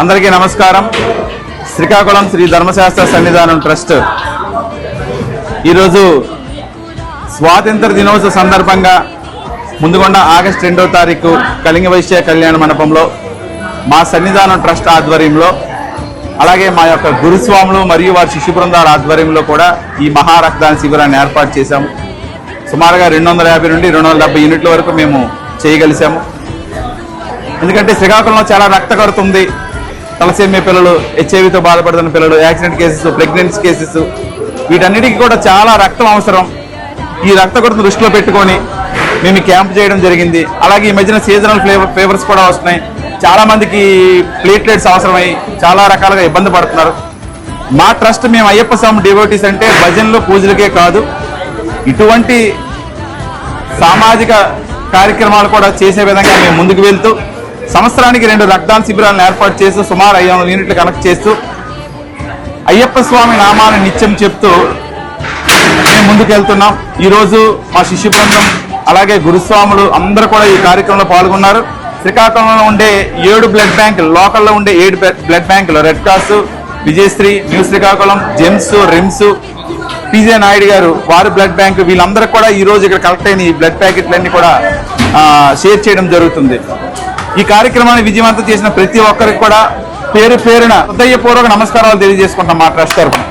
అందరికీ నమస్కారం. శ్రీకాకుళం శ్రీ ధర్మశాస్త్ర సన్నిధానం ట్రస్ట్. ఈరోజు స్వాతంత్ర దినోత్సవ సందర్భంగా ముందుగొండ ఆగస్టు రెండవ తారీఖు కళింగ వైశ్య కళ్యాణ మండపంలో మా సన్నిధానం ట్రస్ట్ ఆధ్వర్యంలో అలాగే మా యొక్క గురుస్వాములు మరియు వారి శిష్యు బృందాల ఆధ్వర్యంలో కూడా ఈ మహారక్తదాన శిబిరాన్ని ఏర్పాటు చేశాము. సుమారుగా రెండు వందల యాభై నుండి రెండు వందల డెబ్బై యూనిట్ల వరకు మేము చేయగలిసాము ఎందుకంటే శ్రీకాకుళంలో చాలా రక్త కొరత ఉంది. తలసేమియా పిల్లలు హెచ్ఐవితో బాధపడుతున్న పిల్లలు యాక్సిడెంట్ కేసెస్ ప్రెగ్నెన్సీ కేసెస్ వీటన్నిటికీ కూడా చాలా రక్తం అవసరం. ఈ రక్త కొరత దృష్టిలో పెట్టుకొని మేము క్యాంప్ చేయడం జరిగింది. అలాగే ఈ మధ్యన సీజనల్ ఫ్లేవర్ ఫేవర్స్ కూడా వస్తున్నాయి. చాలామందికి ప్లేట్లెట్స్ అవసరమై చాలా రకాలుగా ఇబ్బంది పడుతున్నారు. మా ట్రస్ట్ మేము అయ్యప్ప స్వామి డివోటీస్ అంటే భజనలు పూజలకే కాదు ఇటువంటి సామాజిక కార్యక్రమాలు కూడా చేసే విధంగా మేము ముందుకు వెళ్తూ సంవత్సరానికి రెండు రక్తదాన శిబిరాలను ఏర్పాటు చేస్తూ సుమారు ఐదు వందల యూనిట్లు కనెక్ట్ చేస్తూ అయ్యప్ప స్వామి నామాన్ని నిత్యం చెప్తూ మేము ముందుకు వెళ్తున్నాం ఈరోజు మా శిష్యు బృందం అలాగే గురుస్వాములు అందరూ కూడా ఈ కార్యక్రమంలో పాల్గొన్నారు. శ్రీకాకుళంలో ఉండే ఏడు బ్లడ్ బ్యాంక్ లోకల్లో ఉండే ఏడు బ్లడ్ బ్యాంకులు red cross Vijayasri new Srikakulam GEMS RIMS PJ Naidu garu వారి బ్లడ్ బ్యాంక్ వీళ్ళందరూ కూడా ఈ రోజు ఇక్కడ కలెక్ట్ అయిన ఈ బ్లడ్ ప్యాకెట్లన్నీ కూడా షేర్ చేయడం జరుగుతుంది. ఈ కార్యక్రమాన్ని విజయవంతం చేసిన ప్రతి ఒక్కరికి కూడా పేరు పేరున హృదయపూర్వక నమస్కారాలు తెలియజేసుకుంటాం మా ట్రస్ట్ తరఫున